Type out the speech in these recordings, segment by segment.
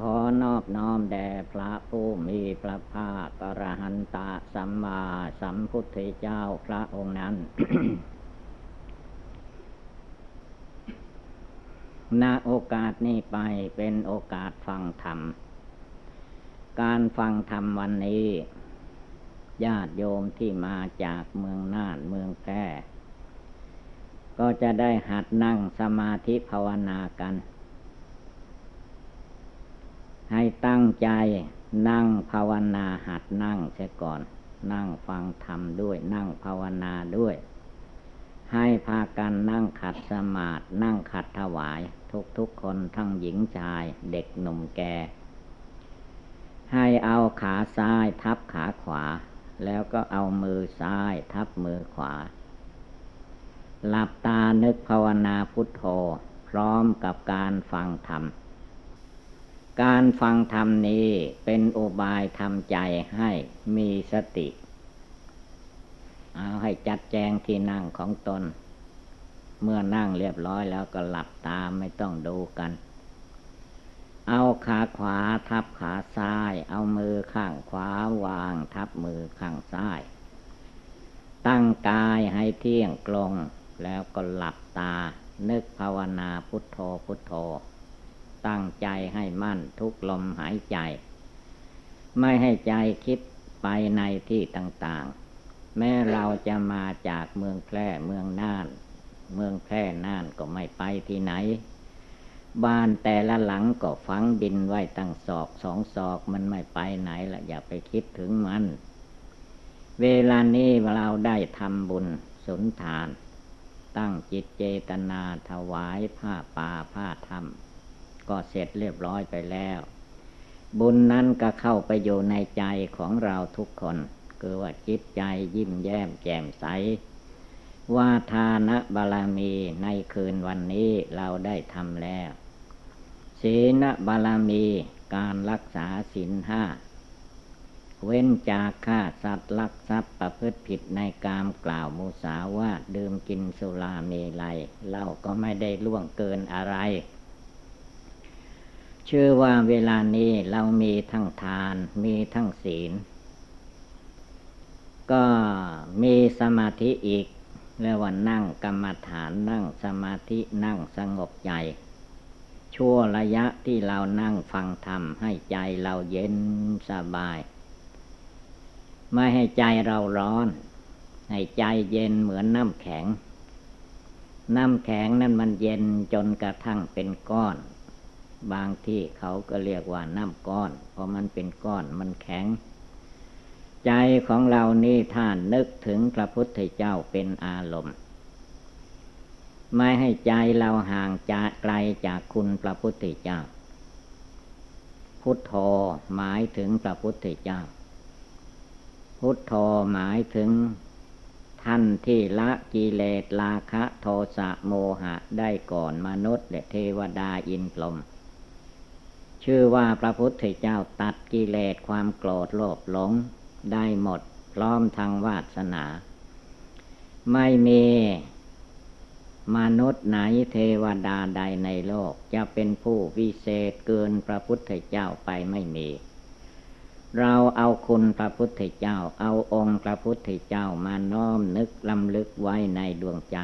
ขอนอบน้อมแด่พระผู้มีพระภาคกระหันตะสัมมาสัมพุทธเจ้าพระองค์นั้น ณ โอกาสนี้ไปเป็นโอกาสฟังธรรม การฟังธรรมวันนี้ ญาติโยมที่มาจากเมืองน่านเมืองแพร่ก็จะได้หัดนั่งสมาธิภาวนากัน ให้ตั้งใจนั่งภาวนาหัดนั่งเสียก่อน นั่งฟังธรรมด้วย นั่งภาวนาด้วย ให้พากันนั่งขัดสมาธินั่งขัดถวาย ทุกทุกคนทั้งหญิงชายเด็กหนุ่มแก่ให้เอาขาซ้ายทับขาขวา แล้วก็เอามือซ้ายทับมือขวา หลับตานึกภาวนาพุทโธ พร้อมกับการฟังธรรม การฟังธรรมนี้เป็นอุบายทำใจให้มีสติ เอาให้จัดแจงที่นั่งของตน เมื่อนั่งเรียบร้อยแล้วก็หลับตาไม่ต้องดูกัน เอาขาขวาทับขาซ้าย เอามือข้างขวาวางทับมือข้างซ้าย ตั้งกายให้เที่ยงตรงแล้วก็หลับตา นึกภาวนาพุทโธพุทโธ ตั้งใจให้มั่นทุกลมหายใจ ไม่ให้ใจคิดไปในที่ต่างๆ แม้เราจะมาจากเมืองแพร่เมืองน่าน เมืองแพร่น่านก็ไม่ไปที่ไหน บ้านแต่ละหลังก็ฝังดินไว้ตั้งศอกสองศอกมันไม่ไปไหนละอย่าไปคิดถึงมัน เวลานี้เราได้ทำบุญสุนทานตั้งจิตเจตนาถวายผ้าป่าผ้าธรรม ก็เสร็จเรียบร้อยไปแล้ว บุญนั้นก็เข้าไปอยู่ในใจของเราทุกคน คือว่าจิตใจยิ้มแย้มแจ่มใสว่าทานะบารมีในคืนวันนี้เราได้ทำแล้วศีลบารมีการรักษาศีลห้าเว้นจากฆ่าสัตว์ลักทรัพย์ประพฤติผิดในกามกล่าวมุสาวาดื่มกินสุราเมลัย เราก็ไม่ได้ล่วงเกินอะไร ชื่อว่าเวลานี้เรามีทั้งทาน มีทั้งศีล ก็มีสมาธิอีกเรียกว่านั่งกรรมฐานนั่งสมาธินั่งสงบใจ ชั่วระยะที่เรานั่งฟังธรรมให้ใจเราเย็นสบาย ไม่ให้ใจเราร้อน ให้ใจเย็นเหมือนน้ำแข็ง น้ำแข็งนั้นมันเย็นจนกระทั่งเป็นก้อน บางที่เขาก็เรียกว่าน้ำก้อน เพราะมันเป็นก้อนมันแข็ง ใจของเรานี่ท่านนึกถึงพระพุทธเจ้าเป็นอารมณ์ ไม่ให้ใจเราห่างจากไกลจากคุณพระพุทธเจ้า พุทโธหมายถึงพระพุทธเจ้า พุทโธหมายถึงท่านที่ละกิเลสราคะโทสะโมหะได้ก่อนมนุษย์และเทวดาอินพรหม ชื่อว่าพระพุทธเจ้าตัดกิเลสความโกรธโลภหลงได้หมดพร้อมทางวาสนา ไม่มีมนุษย์ไหนเทวดาใดในโลก จะเป็นผู้วิเศษเกินพระพุทธเจ้าไปไม่มี เราเอาคุณพระพุทธเจ้า เอาองค์พระพุทธเจ้ามาน้อมนึกลำลึกไว้ในดวงใจ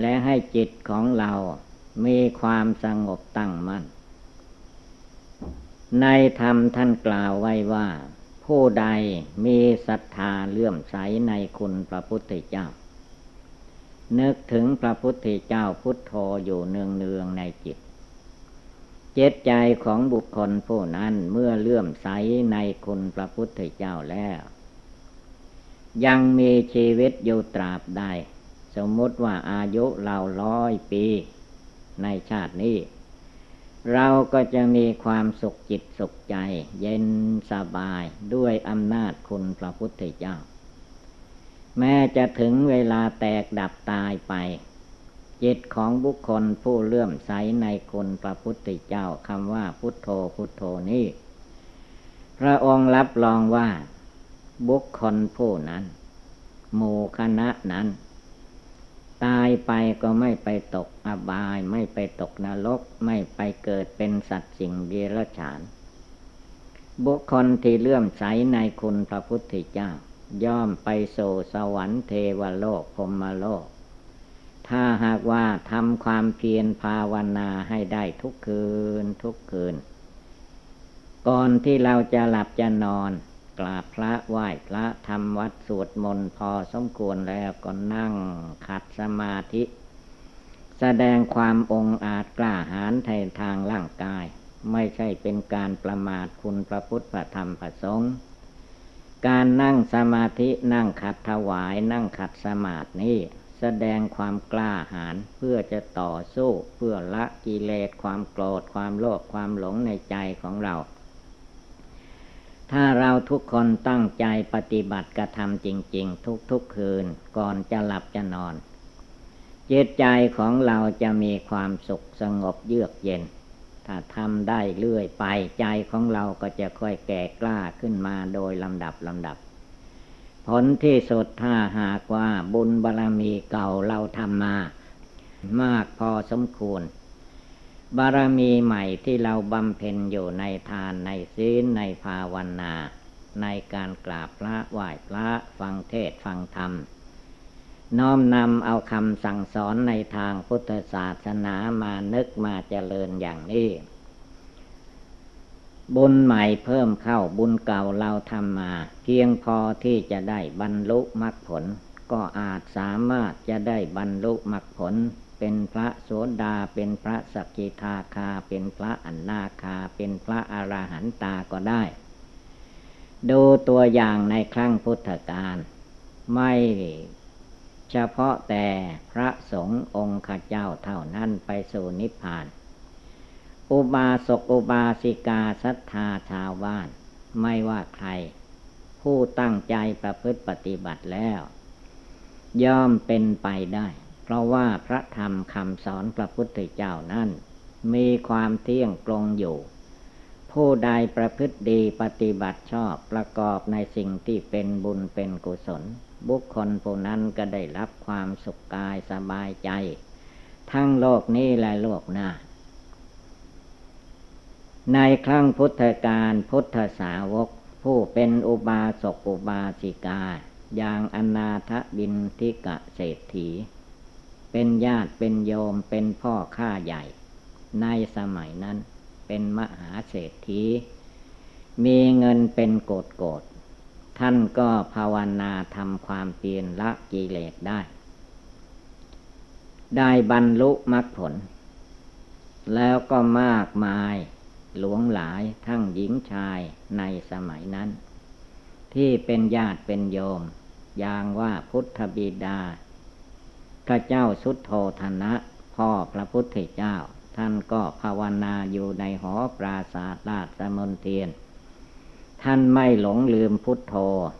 และให้จิตของเรามีความสงบตั้งมั่น ในธรรมท่านกล่าวไว้ว่า ผู้ใดมีศรัทธาเลื่อมใสในคุณพระพุทธเจ้า นึกถึงพระพุทธเจ้าพุทโธอยู่เนืองเนืองในจิต เจตใจของบุคคลผู้นั้นเมื่อเลื่อมใสในคุณพระพุทธเจ้าแล้ว ยังมีชีวิตอยู่ตราบใด สมมติว่าอายุเราร้อยปี ในชาตินี้ เราก็จะมีความสุขจิตสุขใจ เย็นสบายด้วยอำนาจคุณพระพุทธเจ้า แม้จะถึงเวลาแตกดับตายไป จิตของบุคคลผู้เลื่อมใสในคุณพระพุทธเจ้าคำว่าพุทโธพุทโธนี้พระองค์รับรองว่า บุคคลผู้นั้น หมู่คณะนั้น ตายไปก็ไม่ไปตกอบาย ไม่ไปตกนรก ไม่ไปเกิดเป็นสัตว์สิ่งเดรัจฉาน บุคคลที่เลื่อมใสในคุณพระพุทธเจ้า ย่อมไปโซสวรรค์เทวโลกพรมโลก ถ้าหากว่าทำความเพียรภาวนาให้ได้ทุกคืนทุกคืน ก่อนที่เราจะหลับจะนอน กราบพระไหว้พระทำวัดสวดมนต์พอสมควรแล้วก็นั่งขัดสมาธิ แสดงความองอาจกล้าหาญในทางร่างกาย ไม่ใช่เป็นการประมาทคุณพระพุทธพระธรรมพระสงฆ์การนั่งสมาธินั่งขัดถวายนั่งขัดสมาธินี้แสดงความกล้าหาญเพื่อจะต่อสู้เพื่อละกิเลสความโกรธความโลภความหลงในใจของเรา ถ้าเราทุกคนตั้งใจปฏิบัติกระทำจริง ๆ ทุกๆคืนก่อนจะหลับจะนอน จิตใจของเราจะมีความสุขสงบเยือกเย็น ถ้าทำได้เรื่อยไปใจของเราก็จะค่อยแก่กล้าขึ้นมาโดยลำดับลำดับ ผลที่สุดถ้าหากว่าบุญบารรมีเก่าเราทำมามากพอสมควร บารมีใหม่ที่เราบำเพ็ญอยู่ในทานในศีลในภาวนา ในการกราบพระไหว้พระฟังเทศฟังธรรม น้อมนำเอาคำสั่งสอนในทางพุทธศาสนามานึกมาเจริญอย่างนี้บุญใหม่เพิ่มเข้าบุญเก่าเราทำมา เพียงพอที่จะได้บรรลุมรรคผล ก็อาจสามารถจะได้บรรลุมรรคผล เป็นพระโสดา เป็นพระสกิทาคา เป็นพระอันนาคา เป็นพระอรหันตาก็ได้ ดูตัวอย่างในครั้งพุทธกาลไม่เฉพาะแต่พระสงฆ์องค์ข้าเจ้าเท่านั้นไปสู่นิพพาน อุบาสกอุบาสิกาศรัทธาชาวบ้าน ไม่ว่าใคร ผู้ตั้งใจประพฤติปฏิบัติแล้ว ย่อมเป็นไปได้ เพราะว่าพระธรรมคำสอนพระพุทธเจ้านั้น มีความเที่ยงตรงอยู่ ผู้ใดประพฤติดีปฏิบัติชอบประกอบในสิ่งที่เป็นบุญเป็นกุศล บุคคลผู้นั้นก็ได้รับความสุขกายสบายใจ ทั้งโลกนี้และโลกหน้าในครั้งพุทธกาลพุทธสาวก ผู้เป็นอุบาสกอุบาสิกา อย่างอนาถบินทิกะเศรษฐี เป็นญาติเป็นโยมเป็นพ่อข้าใหญ่ ในสมัยนั้นเป็นมหาเศรษฐี มีเงินเป็นโกดโกดท่านก็ภาวนาทำความเปลี่ยนละกิเลสได้ ได้บรรลุมรรคผล แล้วก็มากมายหลวงหลายทั้งหญิงชายในสมัยนั้น ที่เป็นญาติเป็นโยม อย่างว่าพุทธบิดา พระเจ้าสุดโทธนะพ่อพระพุทธเจ้า ท่านก็ภาวนาอยู่ในหอปราศาสราชมนเทียน ท่านไม่หลงลืมพุทโธ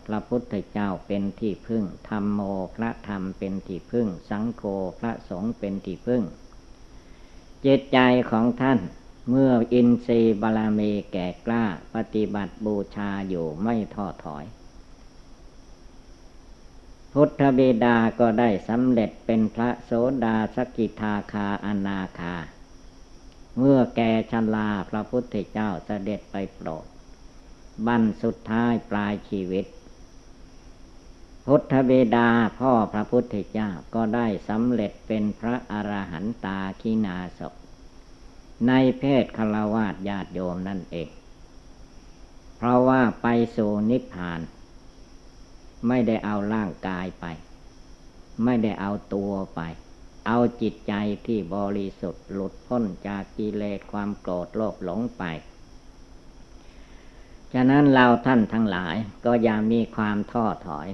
พระพุทธเจ้าเป็นที่พึ่ง ธรรมโมพระธรรมเป็นที่พึ่ง สังโฆพระสงฆ์เป็นที่พึ่ง เจตใจของท่านเมื่ออินทรีย์บาลามีแก่กล้า ปฏิบัติบูชาอยู่ไม่ท้อถอย พุทธบิดาก็ได้สำเร็จเป็นพระโสดาสกิทาคาอนาคา เมื่อแกชลาพระพุทธเจ้าเสด็จไปโปรดบันสุดท้ายปลายชีวิต พุทธบิดาพ่อพระพุทธเจ้าก็ได้สำเร็จเป็นพระอรหันตาคินาศในเพศคารวาสญาติโยมนั่นเอง เพราะว่าไปสู่นิพพาน ไม่ได้เอาร่างกายไป ไม่ได้เอาตัวไป เอาจิตใจที่บริสุทธิ์หลุดพ้นจากกิเลสความโกรธโลภหลงไป ฉะนั้นเราท่านทั้งหลายก็อย่ามีความท้อถอย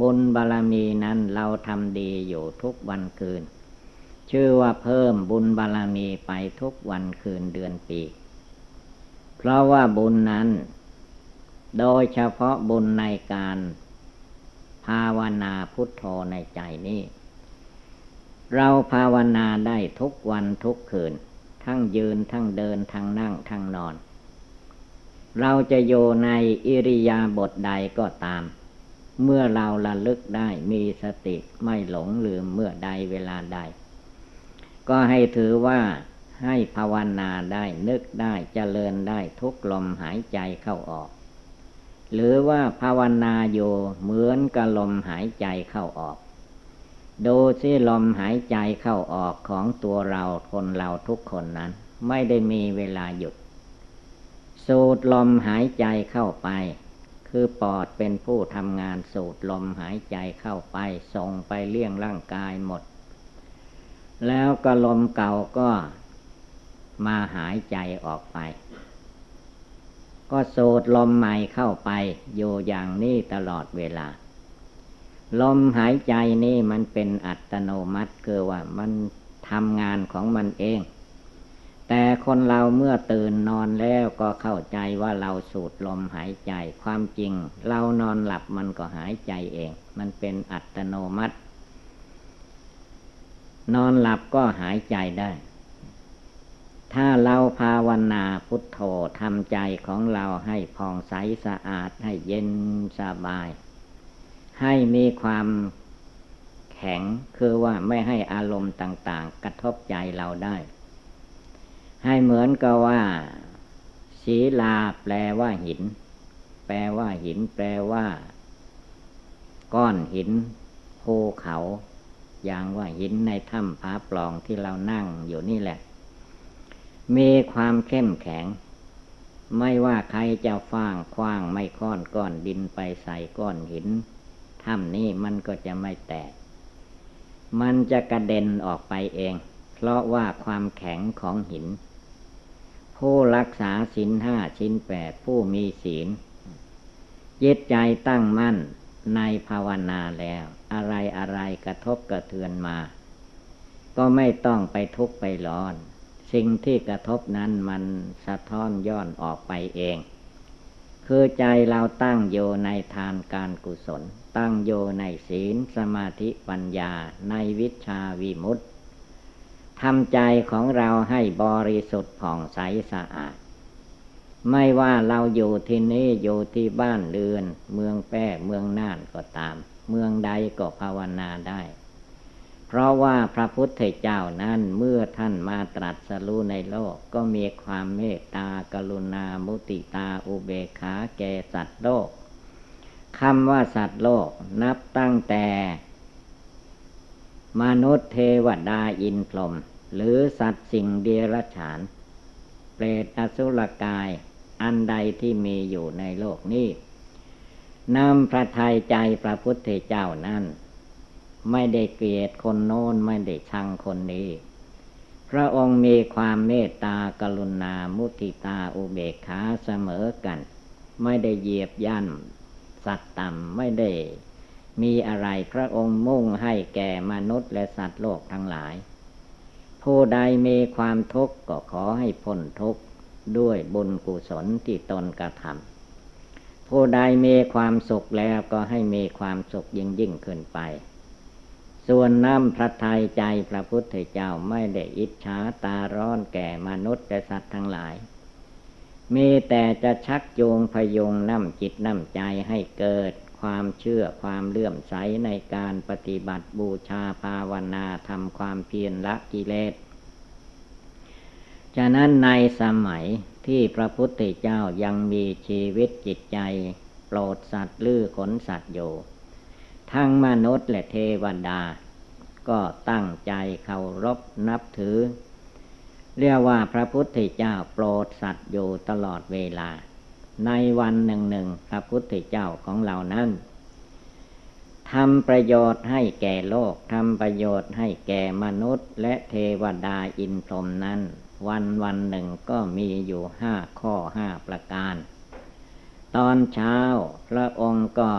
บุญบารรมีนั้นเราทำดีอยู่ทุกวันคืน ชื่อว่าเพิ่มบุญบารรมีไปทุกวันคืนเดือนปี เพราะว่าบุญนั้น โดยเฉพาะบุญในการ ภาวนาพุทโธในใจนี้ เราภาวนาได้ทุกวันทุกคืน ทั้งยืนทั้งเดินทั้งนั่งทั้งนอน เราจะโยในอิริยาบถใดก็ตาม เมื่อเราระลึกได้มีสติไม่หลงลืมเมื่อใดเวลาใด ก็ให้ถือว่าให้ภาวนาได้นึกได้เจริญได้ทุกลมหายใจเข้าออก หรือว่าภาวนาอยู่เหมือนกับลมหายใจเข้าออก ดูซิลมหายใจเข้าออกของตัวเราคนเราทุกคนนั้น ไม่ได้มีเวลาหยุด สูดลมหายใจเข้าไป คือปอดเป็นผู้ทำงานสูดลมหายใจเข้าไปส่งไปเลี้ยงร่างกายหมด แล้วก็ลมเก่าก็มาหายใจออกไป ก็สูดลมใหม่เข้าไป อยู่อย่างนี้ตลอดเวลา ลมหายใจนี่มันเป็นอัตโนมัติคือว่ามันทำงานของมันเอง แต่คนเราเมื่อตื่นนอนแล้วก็เข้าใจว่าเราสูดลมหายใจ ความจริง เรานอนหลับมันก็หายใจเอง มันเป็นอัตโนมัติ นอนหลับก็หายใจได้ ถ้าเราภาวนาพุทโธทำใจของเราให้ผ่องใสสะอาดให้เย็นสบาย ให้มีความแข็งคือว่าไม่ให้อารมณ์ต่างๆ กระทบใจเราได้ ให้เหมือนกับว่าศีลาแปลว่าหิน แปลว่าหิน แปลว่า ก้อนหินภูเขา อย่างว่าหินในถ้ำผาปล่องที่เรานั่งอยู่นี่แหละ มีความเข้มแข็ง ไม่ว่าใครจะฟางคว้างไม่ค้อนก้อนดินไปใส่ก้อนหินถ้ำนี้มันก็จะไม่แตก มันจะกระเด็นออกไปเอง เพราะว่าความแข็งของหิน ผู้รักษาศีลห้าชิ้นแปดผู้มีศีลจิตใจตั้งมั่นในภาวนาแล้ว อะไรอะไรกระทบกระเทือนมา ก็ไม่ต้องไปทุกข์ไปร้อน สิ่งที่กระทบนั้นมันสะท้อนย้อนออกไปเอง คือใจเราตั้งโยในทานการกุศล ตั้งโยในศีลสมาธิปัญญาในวิชาวิมุตติทำใจของเราให้บริสุทธิ์ผ่องใสสะอาด ไม่ว่าเราอยู่ที่นี่อยู่ที่บ้านเรือน เมืองแป้เมืองน่านก็ตาม เมืองใดก็ภาวนาได้ เพราะว่าพระพุทธเจ้านั้นเมื่อท่านมาตรัสรู้ในโลกก็มีความเมตตากรุณามุติตาอุเบกขาแก่สัตว์โลกคำว่าสัตว์โลกนับตั้งแต่ มนุษย์เทวดาอินพรหมหรือสัตว์สิ่งเดรัจฉาน เปรตอสุรกาย อันใดที่มีอยู่ในโลกนี้นำพระทัยใจพระพุทธเจ้านั้น ไม่ได้เกลียดคนโน้นไม่ได้ชังคนนี้ พระองค์มีความเมตตากรุณามุทิตาอุเบกขาเสมอกัน ไม่ได้เหยียบย่ำสัตว์ต่ำไม่ได้ มีอะไรพระองค์มุ่งให้แก่มนุษย์และสัตว์โลกทั้งหลาย ผู้ใดมีความทุกข์ก็ขอให้พ้นทุกข์ด้วยบุญกุศลที่ตนกระทำผู้ใดมีความสุขแล้วก็ให้มีความสุขยิ่งยิ่งขึ้นไป ส่วนน้ำพระทัยใจพระพุทธเจ้าไม่ได้อิจฉาตาร้อนแก่มนุษย์และสัตว์ทั้งหลาย มีแต่จะชักจูงพยงน้ำจิตน้ำใจให้เกิดความเชื่อความเลื่อมใสในการปฏิบัติบูชาภาวนาทำความเพียรละกิเลสฉะนั้นในสมัยที่พระพุทธเจ้ายังมีชีวิตจิตใจ โปรดสัตว์ลือขนสัตว์อยู่ ทั้งมนุษย์และเทวดา ก็ตั้งใจเคารพนับถือ เรียกว่าพระพุทธเจ้าโปรดสัตว์อยู่ตลอดเวลา ในวันหนึ่งหนึ่งพระพุทธเจ้าของเรานั้นทำประโยชน์ให้แก่โลก ทำประโยชน์ให้แก่มนุษย์ และเทวดาอินพรหมนั้น วันวันหนึ่งก็มีอยู่ห้าข้อห้าประการ ตอนเช้าพระองค์ก็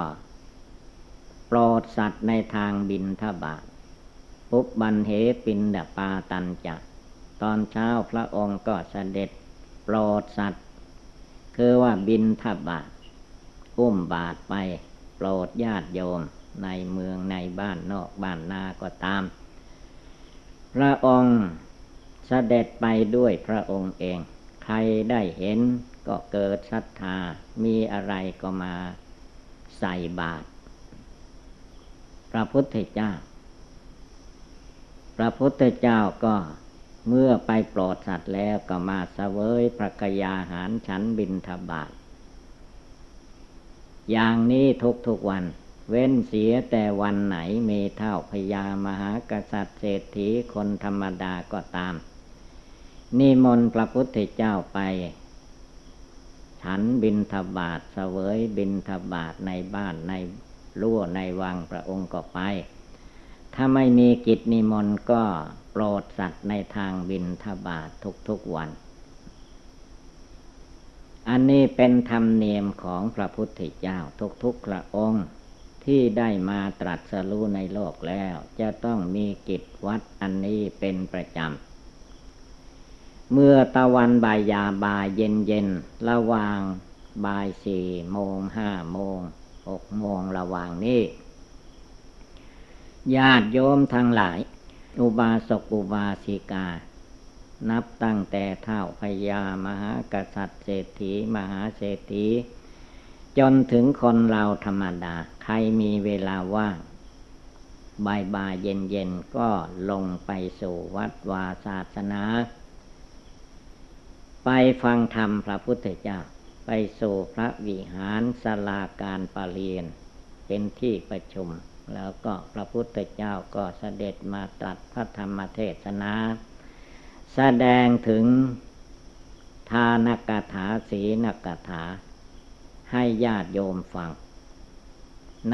รดสัตว์ในทางบินทบาทปุบบันเหปินดปาตันจักตอนเช้าพระองค์ก็เสด็จโปรดสัตว์ คือว่าบินทบาทอุ้มบาทไปโปรดญาติโยมในเมืองในบ้านนอกบ้านนาก็ตาม พระองค์เสด็จไปด้วยพระองค์เอง ใครได้เห็นก็เกิดศรัทธามีอะไรก็มาใส่บาตร พระพุทธเจ้า พระพุทธเจ้าก็เมื่อไปโปรดสัตว์แล้วก็มาเสวยพระกยาหารฉันบินทบาท อย่างนี้ทุกๆวัน เว้นเสียแต่วันไหนเมเท่าพญามหากษัตริย์เศรษฐีคนธรรมดาก็ตาม นิมนต์พระพุทธเจ้าไป ฉันบินทบาทเสวยบินทบาทในบ้านใน รั้วในวังพระองค์ก็ไป ถ้าไม่มีกิจนิมนต์ก็โปรดสัตว์ในทางบินทบาททุกๆวัน อันนี้เป็นธรรมเนียมของพระพุทธเจ้าทุกๆพระองค์ที่ได้มาตรัสรู้ในโลกแล้ว จะต้องมีกิจวัดอันนี้เป็นประจำ เมื่อตะวันบ่ายยาบ่ายเย็นเย็นระหว่างบ่ายสี่โมงห้าโมง หกโมงระหว่างนี้ ญาติโยมทั้งหลาย อุบาสกอุบาสิกา นับตั้งแต่เท่าพญามหากษัตริย์เศรษฐีมหาเศรษฐีจนถึงคนเราธรรมดา ใครมีเวลาว่างบ่ายบ่ายเย็นเย็นก็ลงไปสู่วัดวาศาสนา ไปฟังธรรมพระพุทธเจ้า ไปสู่พระวิหารสลาการปรเรียน เป็นที่ประชุม แล้วก็พระพุทธเจ้าก็เสด็จมาตรัสพระธรรมเทศนา แสดงถึงทานกถาศีนกถา ให้ญาติโยมฟัง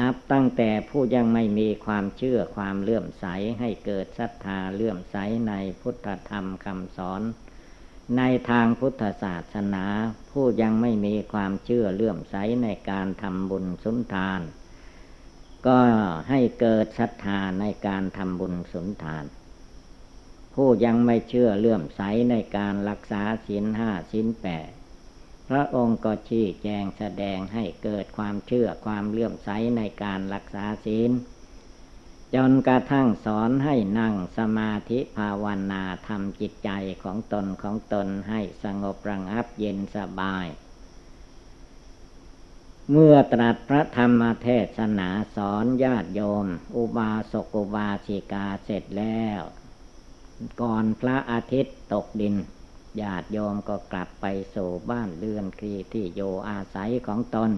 นับตั้งแต่ผู้ยังไม่มีความเชื่อความเลื่อมใสให้เกิดศรัทธาเลื่อมใสในพุทธธรรมคำสอน ในทางพุทธศาสนา ผู้ยังไม่มีความเชื่อเลื่อมใสในการทำบุญสุนทาน ก็ให้เกิดศรัทธาในการทำบุญสุนทาน ผู้ยังไม่เชื่อเลื่อมใสในการรักษาศีลห้าศีลแปดพระองค์ก็ชี้แจงแสดงให้เกิดความเชื่อความเลื่อมใสในการรักษาศีล จนกระทั่งสอนให้นั่งสมาธิภาวนาทำจิตใจของตนของตนให้สงบระงับเย็นสบาย เมื่อตรัสพระธรรมเทศนาสอนญาติโยม อุบาสกอุบาสิกาเสร็จแล้ว ก่อนพระอาทิตย์ตกดินญาติโยมก็กลับไปสู่บ้านเรือนครีที่โยอาศัยของตน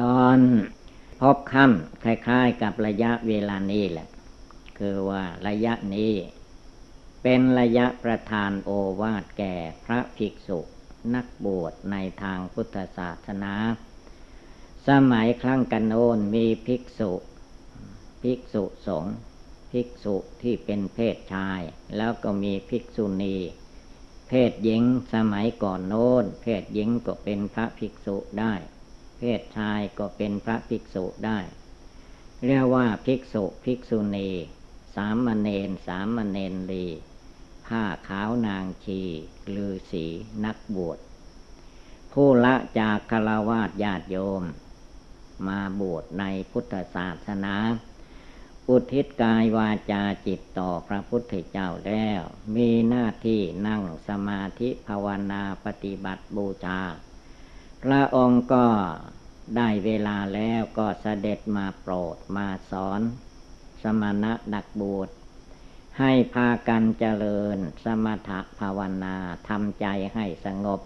ตอน พบค่ำคล้าย ๆ กับระยะเวลานี้แหละ คือว่าระยะนี้ เป็นระยะประทานโอวาทแก่พระภิกษุนักบวชในทางพุทธศาสนา สมัยครั้งกันโน้นมีภิกษุ ภิกษุสงฆ์ภิกษุที่เป็นเพศชาย แล้วก็มีภิกษุณี เพศหญิงสมัยก่อนโน้น เพศหญิงก็เป็นพระภิกษุได้ เพศชายก็เป็นพระภิกษุได้ เรียกว่าภิกษุภิกษุณี สามเณรสามเณรี ผ้าขาวนางชีลือสีนักบวช ผู้ละจากคารวาสญาติโยม มาบวชในพุทธศาสนาอุทิศกายวาจาจิตต่อพระพุทธเจ้าแล้ว มีหน้าที่นั่งสมาธิภาวนาปฏิบัติบูชา พระองค์ก็ได้เวลาแล้วก็เสด็จมาโปรดมาสอน สมณะนักบวชให้พากันเจริญสมถภาวนาทำใจให้สงบ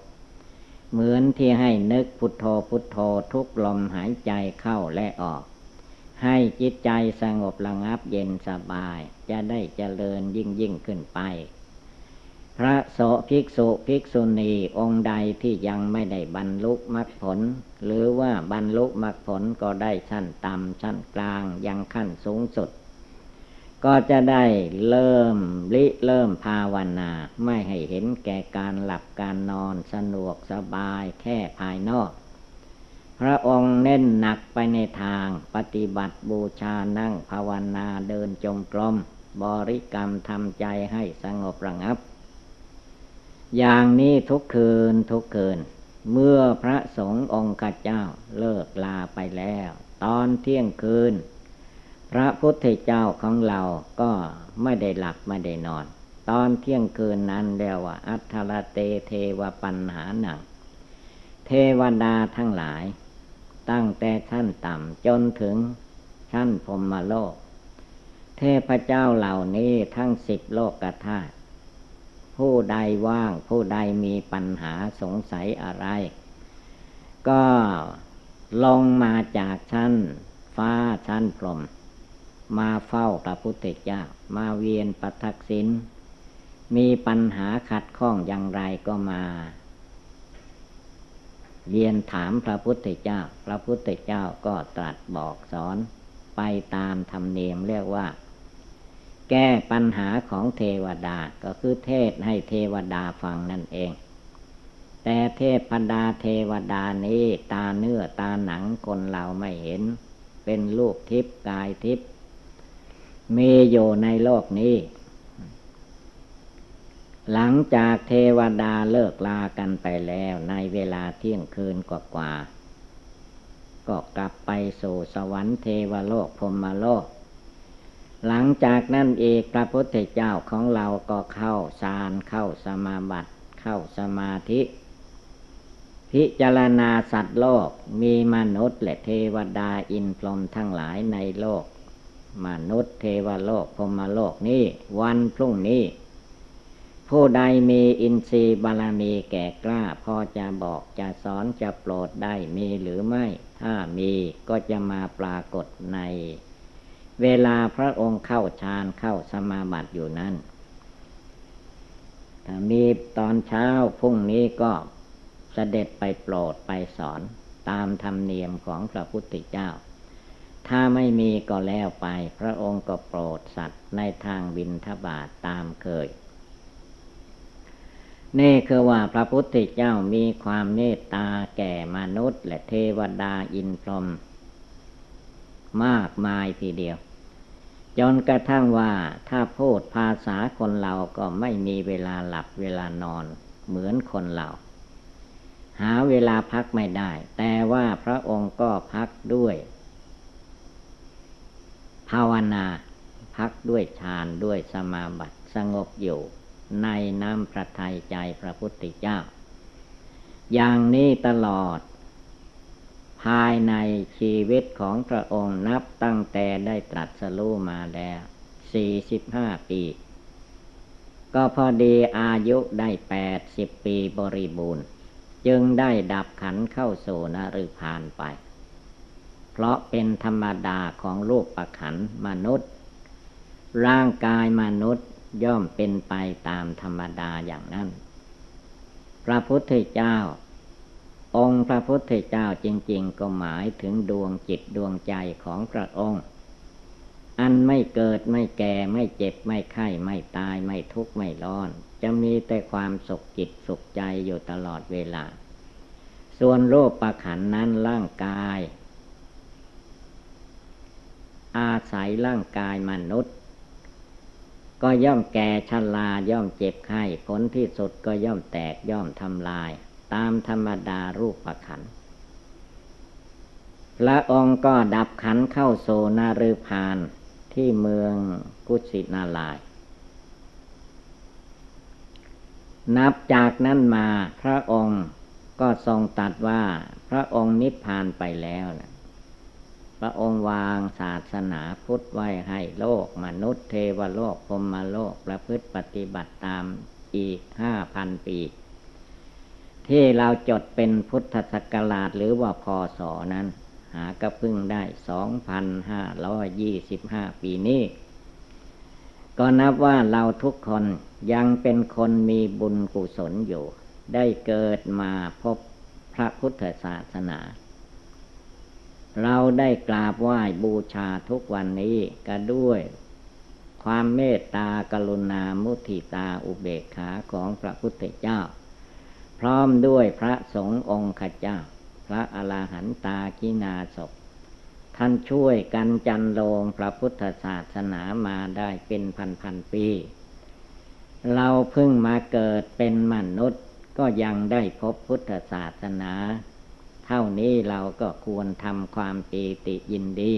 เหมือนที่ให้นึกพุทโธพุทโธทุกลมหายใจเข้าและออก ให้จิตใจสงบระงับเย็นสบาย จะได้เจริญยิ่งยิ่งขึ้นไป พระโสภิกษุภิกษุณีองค์ใดที่ยังไม่ได้บรรลุมรรคผล หรือว่าบรรลุมรรคผลก็ได้ชั้นต่ำชั้นกลางยังขั้นสูงสุด ก็จะได้เริ่มริเริ่มภาวนา ไม่ให้เห็นแก่การหลับการนอนสะดวกสบายแค่ภายนอก พระองค์เน้นหนักไปในทางปฏิบัติบูชานั่งภาวนาเดินจงกรมบริกรรมทำใจให้สงบระงับ อย่างนี้ทุกคืนทุกคืน เมื่อพระสงฆ์องค์เจ้าเลิกลาไปแล้ว ตอนเที่ยงคืน พระพุทธเจ้าของเราก็ไม่ได้หลับไม่ได้นอน ตอนเที่ยงคืนนั้นเรียกว่า อัทรเตเทวปัญหาหนัง เทวดาทั้งหลาย ตั้งแต่ชั้นต่ำจนถึงชั้นพรมโลก เทพเจ้าเหล่านี้ทั้งสิบโลกธาตุ ผู้ใดว่าง ผู้ใดมีปัญหาสงสัยอะไร ก็ลงมาจากชั้นฟ้าชั้นพรหมมาเฝ้าพระพุทธเจ้ามาเวียนปัทักษิณมีปัญหาขัดข้องอย่างไรก็มาเรียนถามพระพุทธเจ้า พระพุทธเจ้าก็ตรัสบอกสอนไปตามธรรมเนียมเรียกว่า แก้ปัญหาของเทวดาก็คือเทศให้เทวดาฟังนั่นเอง แต่เทพดาเทวดานี้ตาเนื้อตาหนังคนเราไม่เห็น เป็นลูกทิพย์กายทิพย์มีอยู่ในโลกนี้ หลังจากเทวดาเลิกลากันไปแล้วในเวลาเที่ยงคืนกว่าๆก็กลับไปสู่สวรรค์เทวโลกพรมโลก หลังจากนั้นเอกพระพุทธเจ้าของเราก็เข้าฌานเข้าสมาบัติ เข้าสมาธิ พิจารณาสัตว์โลกมีมนุษย์และเทวดาอินพรหมทั้งหลายในโลก มนุษย์เทวโลกพรมโลกนี้ วันพรุ่งนี้ ผู้ใดมีอินทรีย์บารมีแก่กล้า พอจะบอกจะสอนจะโปรดได้มีหรือไม่ ถ้ามีก็จะมาปรากฏใน เวลาพระองค์เข้าฌานเข้าสมาบัติอยู่นั้นถ้ามีตอนเช้าพรุ่งนี้ก็เสด็จไปโปรดไปสอนตามธรรมเนียมของพระพุทธเจ้า ถ้าไม่มีก็แล้วไป พระองค์ก็โปรดสัตว์ในทางบินทบาทตามเคย นี่คือว่าพระพุทธเจ้ามีความเมตตาแก่มนุษย์ และเทวดาอินพรหมมากมายทีเดียว จนกระทั่งว่าถ้าพูดภาษาคนเราก็ไม่มีเวลาหลับเวลานอนเหมือนคนเรา หาเวลาพักไม่ได้ แต่ว่าพระองค์ก็พักด้วย ภาวนา พักด้วยฌานด้วยสมาบัติสงบอยู่ ในน้ำพระทัยใจพระพุทธเจ้า อย่างนี้ตลอด ภายในชีวิตของพระองค์นับตั้งแต่ได้ตรัสรู้มาแล้วสี่สิบห้าปี ก็พอดีอายุได้แปดสิบปีบริบูรณ์ จึงได้ดับขันเข้าสู่นฤพานไป เพราะเป็นธรรมดาของรูปประขันมนุษย์ ร่างกายมนุษย์ย่อมเป็นไปตามธรรมดาอย่างนั้น พระพุทธเจ้า องค์พระพุทธเจ้าจริง ๆ ก็หมายถึงดวงจิตดวงใจของพระองค์ อันไม่เกิดไม่แก่ไม่เจ็บไม่ไข้ไม่ตายไม่ทุกข์ไม่ร้อน จะมีแต่ความสุขจิตสุขใจอยู่ตลอดเวลา ส่วนโรคประขันนั้นร่างกาย อาศัยร่างกายมนุษย์ ก็ย่อมแก่ชราย่อมเจ็บไข้ผลที่สุดก็ย่อมแตกย่อมทำลาย ตามธรรมดารูปประขันพระองค์ก็ดับขันเข้าโซนาฤพานที่เมืองกุสินาลาย นับจากนั้นมาพระองค์ก็ทรงตัดว่าพระองค์นิพพานไปแล้วนะพระองค์วางศาสนาพุทธไว้ให้โลกมนุษย์เทวโลกพรมโลกประพฤติปฏิบัติตามอีกห้าพันปี ที่เราจดเป็นพุทธศักราชหรือว่าพศนั้น หากระพึ่งได้สองพันห้าร้อยยี่สิบห้าปีนี้ ก็นับว่าเราทุกคนยังเป็นคนมีบุญกุศลอยู่ ได้เกิดมาพบพระพุทธศาสนา เราได้กราบไหว้บูชาทุกวันนี้ก็ด้วยความเมตตากรุณามุทิตาอุเบกขาของพระพุทธเจ้า ร้อมด้วยพระสงฆ์องค์ขเจ้า พระอรหันตากินาศพท่านช่วยกันจันโลงพระพุทธศาสนามาได้เป็นพันพันปี เราเพิ่งมาเกิดเป็นมนุษย์ก็ยังได้พบพุทธศาสนา เท่านี้เราก็ควรทำความปีติยินดี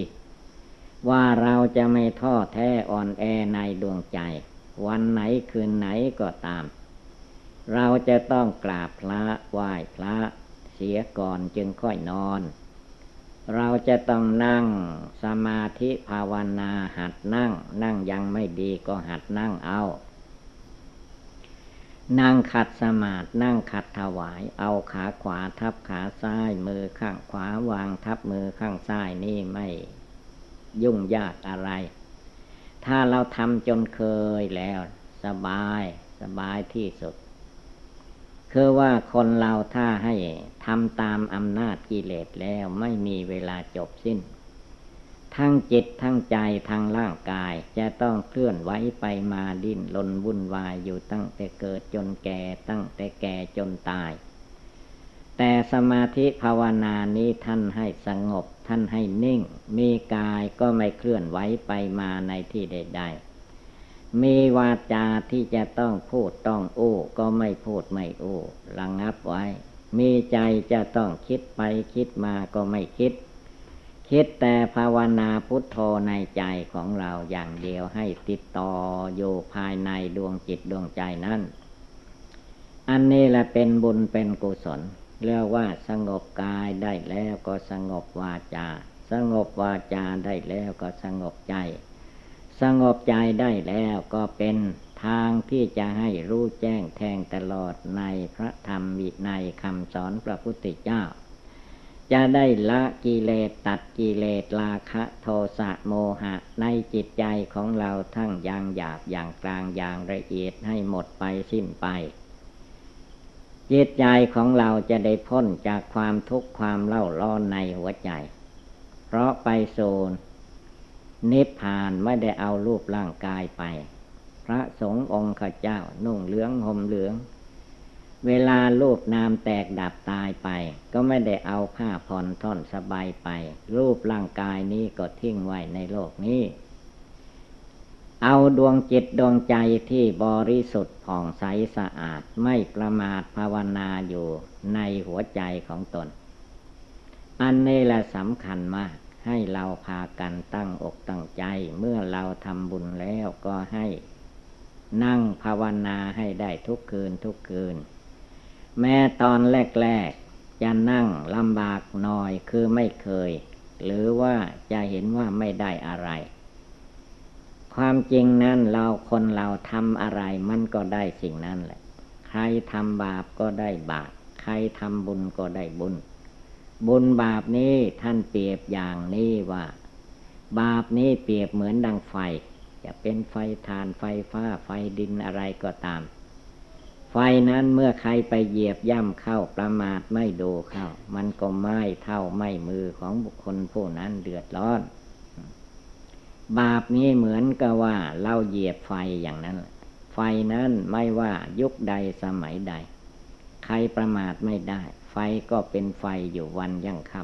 ว่าเราจะไม่ท้อแท้อ่อนแอในดวงใจ วันไหนคืนไหนก็ตาม เราจะต้องกราบพระไหว้พระเสียก่อนจึงค่อยนอน เราจะต้องนั่งสมาธิภาวนาหัดนั่ง นั่งยังไม่ดีก็หัดนั่งเอา นั่งขัดสมาธินั่งขัดถวาย เอาขาขวาทับขาซ้าย มือข้างขวาวางทับมือข้างซ้ายนี่ไม่ยุ่งยากอะไร ถ้าเราทำจนเคยแล้ว สบายสบายที่สุด คือว่าคนเราถ้าให้ทำตามอำนาจกิเลสแล้วไม่มีเวลาจบสิ้น ทั้งจิตทั้งใจทั้งร่างกายจะต้องเคลื่อนไหวไปมาดิ้นรนวุ่นวายอยู่ตั้งแต่เกิดจนแก่ตั้งแต่แก่จนตาย แต่สมาธิภาวนานี้ท่านให้สงบท่านให้นิ่ง มีกายก็ไม่เคลื่อนไหวไปมาในที่ใดๆ มีวาจาที่จะต้องพูดต้องโอ้ก็ไม่พูดไม่โอ้ระงับไว้ มีใจจะต้องคิดไปคิดมาก็ไม่คิด คิดแต่ภาวนาพุทโธในใจของเราอย่างเดียวให้ติดต่ออยู่ภายในดวงจิตดวงใจนั้น อันนี้แหละเป็นบุญเป็นกุศลเรียกว่าสงบกายได้แล้วก็สงบวาจา สงบวาจาได้แล้วก็สงบใจ สงบใจได้แล้วก็เป็นทางที่จะให้รู้แจ้งแทงตลอดในพระธรรมวินัยคำสอนพระพุทธเจ้า จะได้ละกิเลสตัดกิเลสราคะโทสะโมหะในจิตใจของเราทั้งอย่างหยาบอย่างกลางอย่างละเอียดให้หมดไปสิ้นไปจิตใจของเราจะได้พ้นจากความทุกข์ความเล่าร้อนในหัวใจ เพราะไปโซน นิพพานไม่ได้เอารูปร่างกายไป พระสงฆ์องค์ข้าเจ้า นุ่งเหลืองห่มเหลือง เวลารูปนามแตกดับตายไป ก็ไม่ได้เอาผ้าผ่อนท่อนสบายไป รูปร่างกายนี้ก็ทิ้งไว้ในโลกนี้ เอาดวงจิตดวงใจที่บริสุทธิ์ผ่องใสสะอาดไม่ประมาทภาวนาอยู่ในหัวใจของตน อันนี้แหละสำคัญมาก ให้เราพากันตั้งอกตั้งใจ เมื่อเราทำบุญแล้วก็ให้ นั่งภาวนาให้ได้ทุกคืนทุกคืน แม้ตอนแรกๆจะนั่งลำบากหน่อยคือไม่เคย หรือว่าจะเห็นว่าไม่ได้อะไร ความจริงนั้นเราคนเราทำอะไรมันก็ได้สิ่งนั้นแหละ ใครทำบาปก็ได้บาปใครทำบุญก็ได้บุญ บุญบาปนี้ท่านเปรียบอย่างนี้ว่า บาปนี้เปรียบเหมือนดังไฟ จะเป็นไฟทานไฟฟ้าไฟดินอะไรก็ตาม ไฟนั้นเมื่อใครไปเหยียบย่ำเข้าประมาทไม่ดูเข้า มันก็ไหม้เท่าไหม้มือของบุคคลผู้นั้นเดือดร้อน บาปนี้เหมือนกับว่าเราเหยียบไฟอย่างนั้น ไฟนั้นไม่ว่ายุคใดสมัยใด ใครประมาทไม่ได้ ฟก็เป็นไฟอยู่วันยั่งค่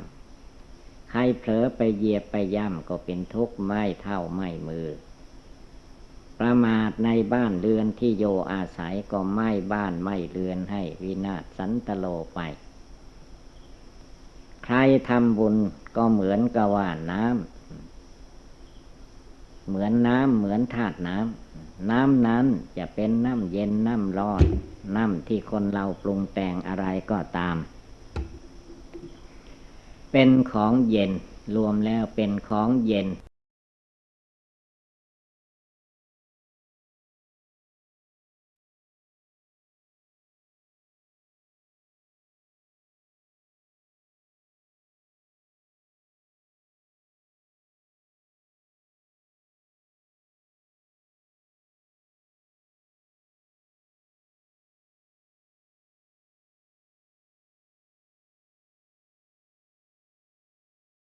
ำใครเผลอไปเหยียบไปย่ำก็เป็นทุกข์ไม่เท่าไม่มือ ประมาทในบ้านเรือนที่โยอาศัยก็ไม้บ้านไม้เรือนให้วินาศสันตโลไป ใครทำบุญก็เหมือนกับว่าน้ำเหมือนน้ำเหมือนธาตุน้ำน้ำนั้นจะเป็นน้ำเย็นน้ำร้อน น้ำที่คนเราปรุงแต่งอะไรก็ตาม เป็นของเย็น รวมแล้วเป็นของเย็น